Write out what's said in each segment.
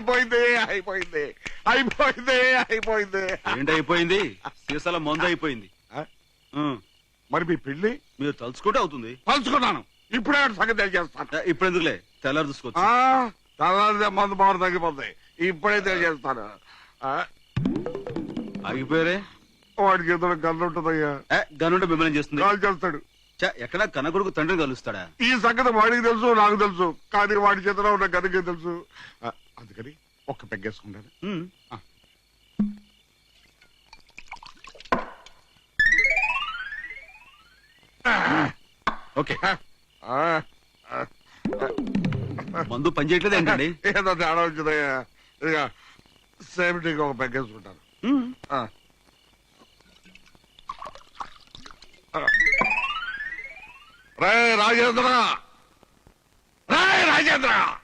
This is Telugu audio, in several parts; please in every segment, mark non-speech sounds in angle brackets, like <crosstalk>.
అయిపోయింది అయిపోయింది అయిపోయింది అయిపోయింది. ఏంటి అయిపోయింది? సీసాల మందు అయిపోయింది. ఆ? మరి మీ పెళ్ళి మీరు తలుచుకుంటే అవుతుంది. పంచుకున్నాను ఇప్పుడే సంగతి తెలియజేస్తాను. ఆ, ఇప్పుడు ఎందుకులే? తెల్లారు చూసుకోవచ్చు. ఆ, మందు బాగా తగ్గిపోతాయి ఇప్పుడే తెలియజేస్తాను. ఆ, ఆగిపోయారే? వాడికి ఎదురు గన్ను ఉంటుందయ్యా. ఏ, గనుంటే మిమ్మల్ని ఏం చేస్తుంది? కాల్ చేస్తాడు ఛ, ఎక్కడ కన్న కొడుకు తండ్రిని కలుస్తాడా? ఈ సంగతి వాడికి తెలుసు నాకు తెలుసు. కానీ వాడి చేతిలో ఉన్న గదికే తెలుసు? ఆ, అందుకని ఒక్క పెగ్గేసుకుంటాను. ఓకే. ఆ, ఆ, మందు పని చేయట్లేదు ఏంటండి? ఏదో తేడా వచ్చిందయ్యా సేఫ్టీకి ఒక పెగ్గేసుకుంటాను. ఆ. రే రాజేంద్ర! రే రాజేంద్ర!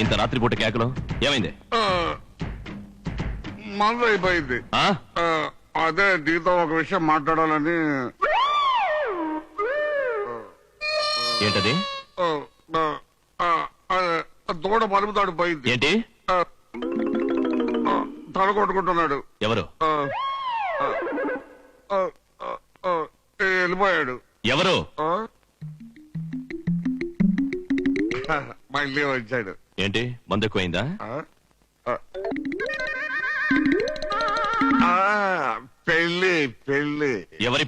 ఇంత రాత్రిపూట కేకలు? ఏమైంది? మందు అయిపోయింది. ఆ? అదే నీతో ఒక విషయం మాట్లాడాలని. ఏంటది? ఆ, ఆ, ఆ, ఆ, దూడ మరుగుతాడు పోయింది. ఏంటి? ఆ, ఆ, తల కొట్టుకుంటున్నాడు. ఎవరు? ఆ, ఆ, ఆ, ఆ, ఆ, వెళ్ళిపోయాడు. ఎవరు? ఆ? <laughs> మళ్ళీ వచ్చాడు. ఏంటి మందు ఎక్కువైందా పెళ్ళి పెళ్ళి. ఎవరి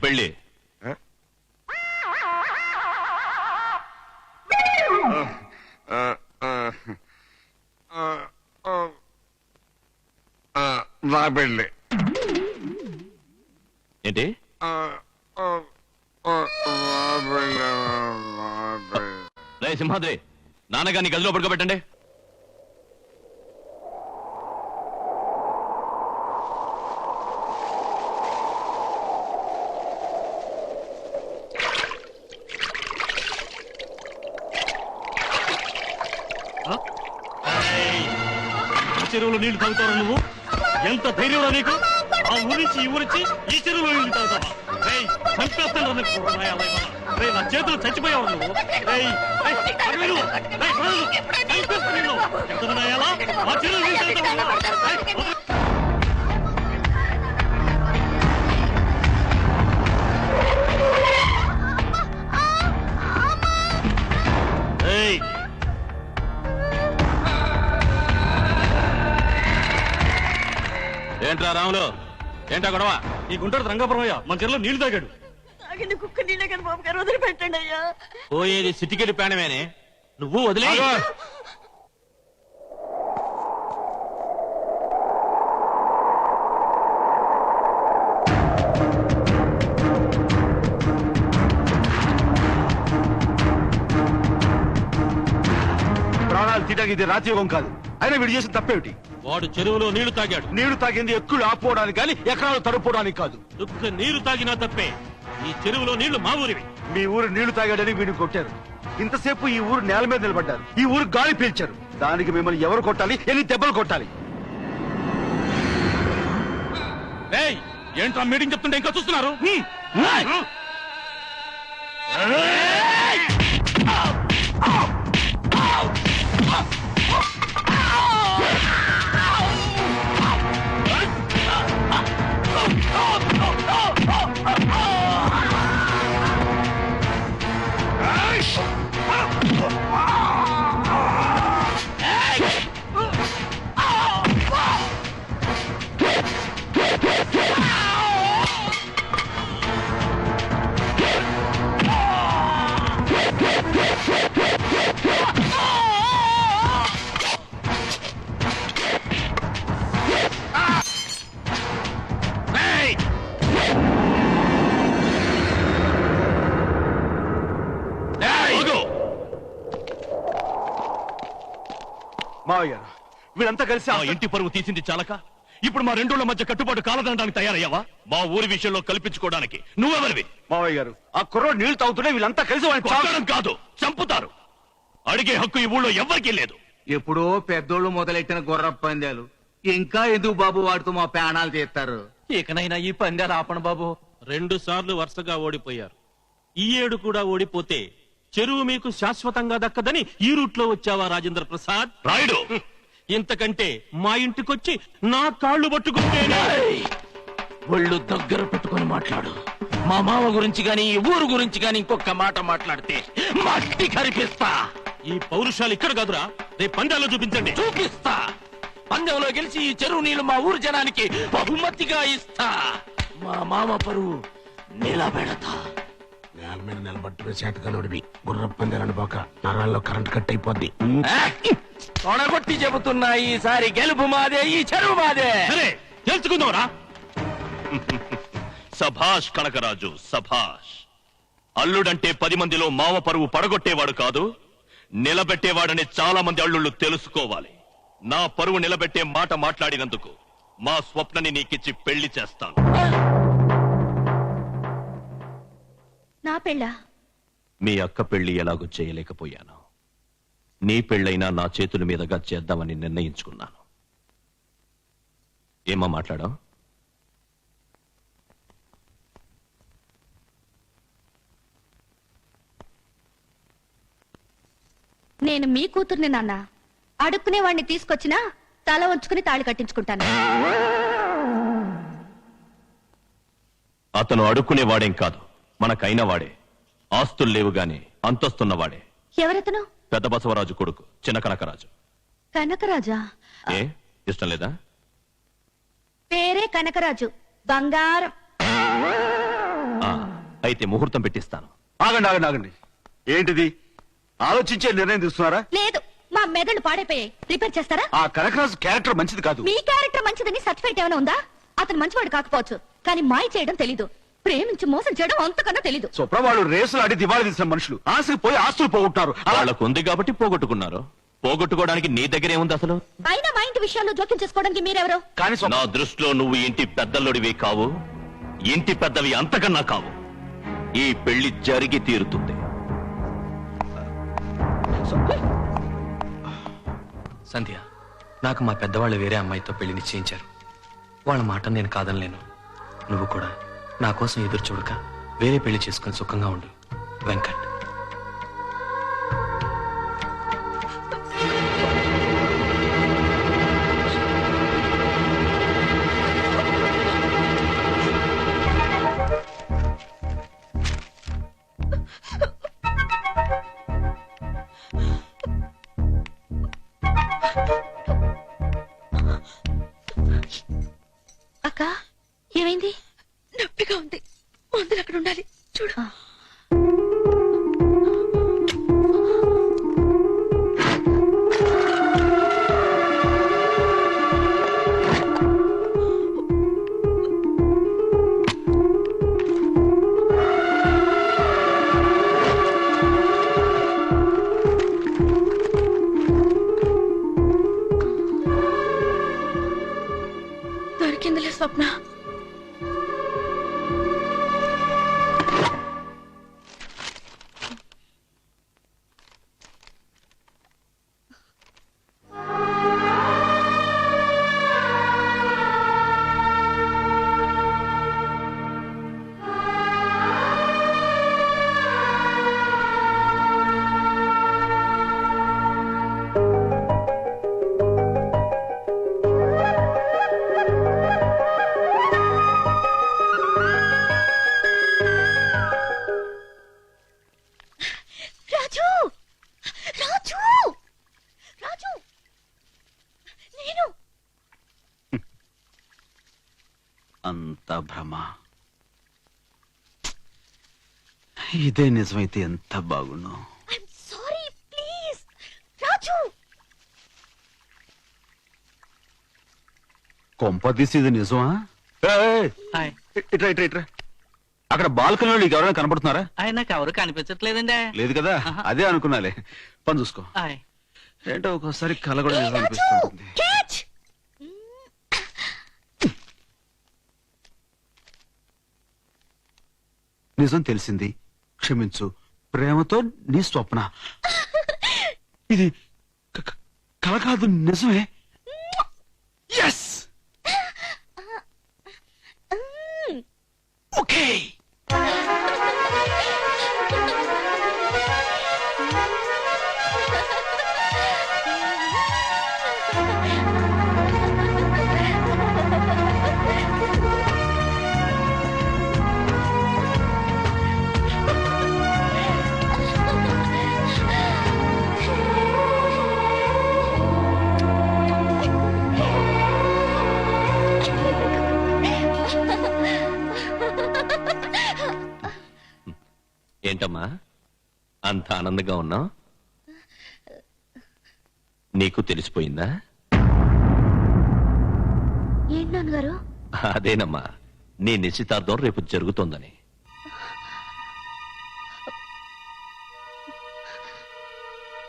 నా పెళ్ళి. ఏంటి? నా పెళ్ళి రే సింహాద్రి నాన్నగారిని గదిలో పడుకోబెట్టండి. చెరువులో నీళ్ళు తాగుతావు నువ్వు? ఎంత ధైర్యం నీకు? ఆ ఊరించి ఈ ఊరించి ఈ చెరువులో నీళ్ళు తాగుతావా? రేయ్, చంపేస్తాను రా నా చేతులు చచ్చిపోయావు నువ్వు. రేయ్, రేయ్, నిన్ను. ఎంత నాయాలా? ఆ చెరువు నీళ్ళు తాగుతావా? ఏంట్రా రాములు ఏంటా గొడవ? ఈ గుంటూరు రంగాపురమయ్య మన చెరువులో నీళ్ళు తాగాడు. తాగింది కుక్క నీళ్ళే కానీ బాబు గారు వదిలిపెట్టండి అయ్యా. పోయేది సిటికెట్ ప్రాణమేనే నువ్వు వదిలే. ప్రాణాలు తీయడానికి ఇది రాజ్యోగం కాదు. అయినా వీడు చేసిన తప్పేమిటి? వాడు చెరువులో నీళ్ళు తాగాడు. నీళ్ళు తాగింది ఎక్కువ ఆపుకోవడానికి కానీ ఎకరాలు తడుపుకోవడానికి కాదు. దుఃఖ నీరు తాగినా తప్పే. ఈ చెరువులో నీళ్ళు మా ఊరివి. మీ ఊరు నీళ్ళు తాగాడని వీడిని కొట్టారు. ఇంతసేపు ఈ ఊరు నేల మీద నిలబడ్డారు. ఈ ఊరు గాలి పీల్చారు. దానికి మిమ్మల్ని ఎవరు కొట్టాలి? ఎన్ని దెబ్బలు కొట్టాలి? ఏంట్రా మీటింగ్ చెప్తుంటే ఇంకా చూస్తున్నారు? మావయ్య గారు వీళ్ళంతా కలిసి మా ఆ- ఇంటి పరువు తీసింది చాలక? ఇప్పుడు మా రెండోళ్ళ మధ్య కట్టుబాటు కాలదనడానికి తయారయ్యావా? మా ఊరి విషయంలో కల్పించుకోవడానికి. నువ్వెవరివి? మావయ్య గారు ఆ కుర్రోడు నీళ్ళు తాగుతుంటే వీళ్ళంతా కలిసి వాడిని చావు- కొట్టడం కాదు చంపుతారు. అడిగే హక్కు ఈ ఊళ్ళో ఎవ్వరికీ లేదు. ఎప్పుడో పెద్దోళ్ళు మొదలెట్టిన గుర్ర పందాలు. ఇంకా ఎందుకు బాబు వాడితో మా ప్రాణాలు తీస్తారు? ఇకనైనా ఈ పందాలు ఆపణ బాబు. రెండు సార్లు వరుసగా ఓడిపోయారు. ఈ ఏడు కూడా ఓడిపోతే చెరువు మీకు శాశ్వతంగా దక్కదని ఈ రూట్లో వచ్చావా రాజేంద్ర ప్రసాద్? రాయుడు. ఇంతకంటే మా ఇంటికొచ్చి నా కాళ్ళు పట్టుకుంటేనే. ఒళ్ళు దగ్గర పెట్టుకొని మాట్లాడు. మా మామ గురించి గాని ఈ ఊరు గురించి గాని ఇంకొక మాట మాట్లాడితే మట్టి కరిపిస్తా. ఈ పౌరుషాలు ఇక్కడ కాదురా. రేపు పందాల్లో చూపించండి. చూపిస్తా. పందెంలో గెలిచి ఈ చెరువు నీళ్ళు మా ఊరు జనానికి బహుమతిగా ఇస్తా. మా మామ పరువు నిలబెడతా. నేల మీద నిలబట్టుకుని చేతకనుడివి గుర్ర పందేరని పోక నరాల్లో కరెంట్ కట్ అయిపోద్ది. తొడగొట్టి చెబుతున్నా ఈసారి గెలుపు మాదే ఈ చెరువు మాదే. సరే తెలుసుకుందాంరా సభాష్ కనకరాజు సభాష్. అల్లుడంటే పది మందిలో మామ పరువు పడగొట్టేవాడు కాదు నిలబెట్టేవాడని చాలా మంది అల్లుళ్ళు తెలుసుకోవాలి. నా పరువు నిలబెట్టే మాట మాట్లాడినందుకు మా స్వప్నని నీకిచ్చి పెళ్ళి చేస్తాను. నా పెళ్ళ? మీ అక్క పెళ్ళి ఎలాగో చేయలేకపోయాను. నీ పెళ్ళైనా నా చేతుల మీదుగా చేద్దామని నిర్ణయించుకున్నాను. ఏమా మాట్లాడా నేను మీ కూతుర్ని నాన్న. అడుక్కునే వాడిని తీసుకొచ్చినా తల వంచుకుని తాళి కట్టించుకుంటాను. అతను అడుక్కునేవాడేం కాదు. మనకైన వాడే. ఆస్తులు లేవు గాని అంతస్తున్నవాడే ఎవరతను? పెద్ద బసవరాజు కొడుకు చిన్న కనకరాజు. కనకరాజా? ఏ? ఇష్టం లేదా? పేరే కనకరాజు బంగారం. ఆ, అయితే ముహూర్తం పెట్టిస్తాను. ఆగండి ఆగండి ఆగండి. ఏంటిది? ఆలోచించే నిర్ణయం తీసుకున్నారా? లేదు మా మెదడు పాడైపోయాయి. రిపేర్ చేస్తారా? ఆ కనకరాజు క్యారెక్టర్ మంచిది కాదు. మీ క్యారెక్టర్ మంచిదని సర్టిఫికేట్ ఏమైనా ఉందా? అతను మంచివాడు కాకపోవచ్చు కానీ మాయ చేయడం తెలీదు. ప్రేమించి మోసం చేయడం అంతకన్నా తెలీదు. సుప్ర వాళ్ళు రేసులు ఆడి దివాళి తీసిన మనుషులు. ఆశకు పోయి ఆస్తులు పోగొట్టారు అలా వాళ్ళకు ఉంది కాబట్టి పోగొట్టుకున్నారు. పోగొట్టుకోవడానికి నీ దగ్గర ఏముంది అసలు? అయినా మా ఇంటి విషయాల్లో జోక్యం చేసుకోవడానికి మీరెవరు? కానీ నా దృష్టిలో నువ్వు ఇంటి పెద్దల్లుడివి కావు. ఇంటి పెద్దవి అంతకన్నా కావు. ఈ పెళ్ళి జరిగి తీరుతుంది. సంధ్య నాకు మా పెద్దవాళ్ళు వేరే అమ్మాయితో పెళ్ళి నిశ్చయించారు. వాళ్ళ మాట నేను కాదనలేను. నువ్వు కూడా. నా కోసం ఎదురు చూడక వేరే పెళ్ళి చేసుకుని సుఖంగా ఉండు. వెంకట్. ఇదే నిజమైతే ఎంత బాగున్నావు ఐఎమ్ సారీ ప్లీజ్ రాజు! కొంపదీసి ఇది నిజమా? ఏయ్, ఇట్రా ఇట్రా ఇట్రా. అక్కడ బాల్కనీ వాళ్ళు నీకు ఎవరైనా కనపడుతున్నారా? ఆయన నాకు ఎవరు కనిపించట్లేదండి. లేదు కదా? అదే అనుకున్నాలే. పని చూసుకో. ఏంటో ఒక్కోసారి కళ కూడా నిజం రాజు! అనిపిస్తుంటుంది. క్యాచ్ నిజం తెలిసింది. క్షమించు. ప్రేమతో నీ స్వప్న. <laughs> ఇది కల కాదు నిజమే. ఆనందంగా ఉన్నావు నీకు తెలిసిపోయిందా? ఏంటి నాన్నగారు? అదేనమ్మా నీ నిశ్చితార్థం రేపు జరుగుతోందని.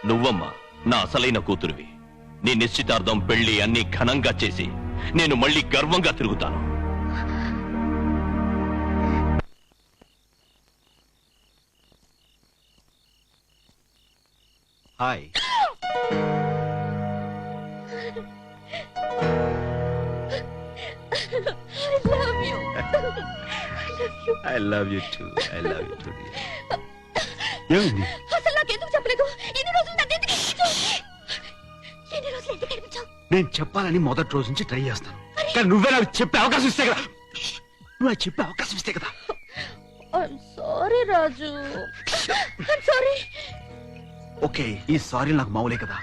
నువ్వమ్మా నా అసలైన కూతురివి. నీ నిశ్చితార్థం పెళ్ళి అన్ని ఘనంగా చేసి నేను మళ్ళీ గర్వంగా తిరుగుతాను. Hi I love you too I love you too అసలు నాకెందుకు చెప్పలేదు? ఎన్ని రోజులు నన్ను ఎందుకు ఏడిపించావు? ఎన్ని రోజులు ఎందుకు ఏడిపించావు? నేను చెప్పాలని మొదటి రోజు నుంచి ట్రై చేస్తాను. కానీ నువ్వే నాకు చెప్పే అవకాశం ఇస్తే కదా. నువ్వు నాకు చెప్పే అవకాశం ఇస్తే కదా. I'm sorry, Raju I'm sorry. Okay ఈ సారీ నాకు మామూలే కదా.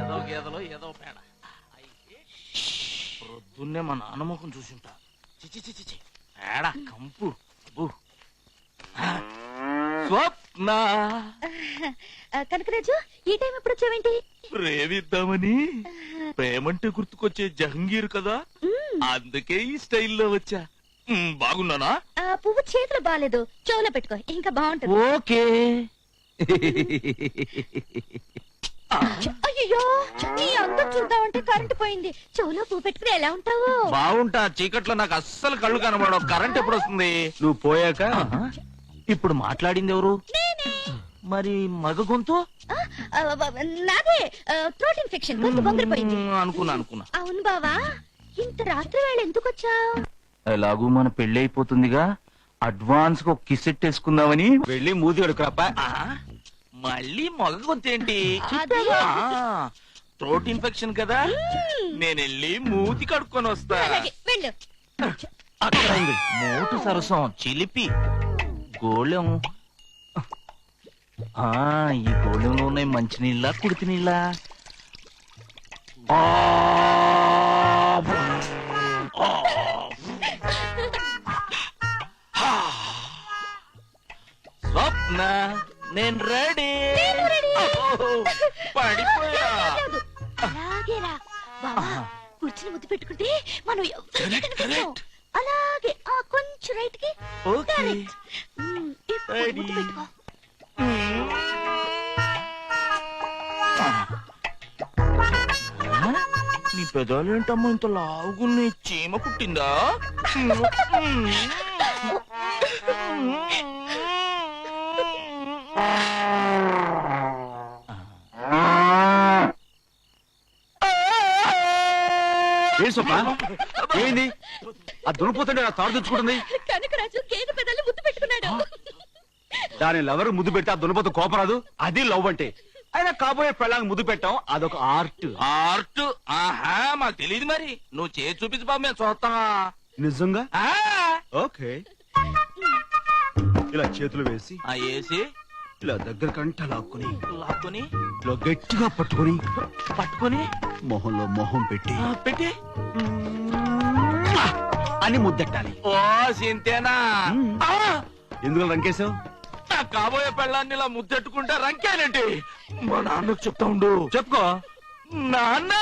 ఏదో గేదలో ఏదో పేడ అయితే ప్రొద్దున్నే మా నాన్న ముఖం చూసుంటా. చిచి చిచి చి పేడ కంపు అబ్బో. ఆ, స్వప్న. కనకరాజు ఈ టైం ఎప్పుడు వచ్చావేంటి? ప్రేమిద్దామని. ప్రేమంటే గుర్తుకొచ్చే జహంగీర్ కదా. అందుకే ఈ స్టైల్లో వచ్చా. బాగున్నానా? పువ్వు చేతిలో బాగాలేదు చెవులో పెట్టుకో ఇంకా బాగుంటుంది. ఓకే. అయ్యో నీ అందం చూద్దామంటే కరెంట్ పోయింది. చెవులో పువ్వు పెట్టుకుని ఎలా ఉంటావు? బాగుంటా చీకట్లో నాకు అస్సలు కళ్ళు కనబడవు. కరెంట్ ఎప్పుడు వస్తుంది? నువ్వు పోయాక. ఇప్పుడు మాట్లాడింది ఎవరు? మరి మగ గొంతు? ఆ, ఆ, నాదే థ్రోట్ ఇన్ఫెక్షన్ బొంగిరిపోయింది. ఉమ్, అనుకున్నా అనుకున్నా. అవును బావా. ఇంత రాత్రి వేళ ఎందుకు వచ్చావు? ఎలాగూ మన పెళ్ళి అయిపోతుందిగా అడ్వాన్స్గా కిసెట్ వేసుకుందామని. వెళ్ళి మూతి కడుకురాపా మళ్ళీ మగ గొంతు ఏంటి అదే. థ్రోట్ ఇన్ఫెక్షన్ కదా. నేను వెళ్ళి మూతి కడుక్కొని వస్తా. అలాగే వెళ్ళు. అక్కడ ఉంది. మోటు సరసం చిలిపి. గోళం. ఆ ఈ గోళంలో ఉన్నాయి మంచినీళ్ళ కుడితి నీళ్ళ స్వప్న. నేను రెడీ. పడిపోయా. <laughs> కాదు. అలాగే రా. బావా కూర్చుని ముద్దు పెట్టుకుంటే మనం ఎవరికీ కనిపించం. అలాగే ఆ కొంచెం రైట్కి ఓకే. Correct. మ్మ్, ఇప్పుడు Ready. ముద్దు పెట్టుకో. ఆ? నీ పెదాలు ఏంటమ్మా ఇంత లావుగున్నాయి? చీమ కుట్టిందా? <laughs> సొప్ప ఏంది ఆ దునిపోతుంటే ఆ తాడు తెచ్చుకుంటుంది కనకరాజు గేదె పెదాలు ముద్దు పెట్టుకున్నాడు. దాని లవర్ ముద్దు పెట్టి ఆ దునిపోతు కోపరాదు అది లవ్ అంటే. అయినా కాబోయే పెళ్ళాంగి ముద్దు పెట్టాం అదొక ఆర్ట్. ఆర్ట్? ఆహా మాకు తెలియదు మరి. నువ్వు చేసి చూపించు బాబు మేము చూస్తాం. నిజంగా? ఆ, ఓకే. ఇలా చేతులు వేసి ఆ ఏసి. ఇలా దగ్గర కంట లాక్కుని. లాక్కొని. ఇలా గట్టిగా పట్టుకొని పట్టుకొని? మొహంలో మొహం పెట్టి పెట్టి? అని ముద్దెట్టాలి. ఓ సింతేనా? ఎందుకు రంకేశావు? నా కాబోయే పెళ్ళాన్ని ఇలా ముద్దెట్టుకుంటే రంకేనండి మా నాన్నకు చెప్తా ఉండు. చెప్పుకో. నాన్న!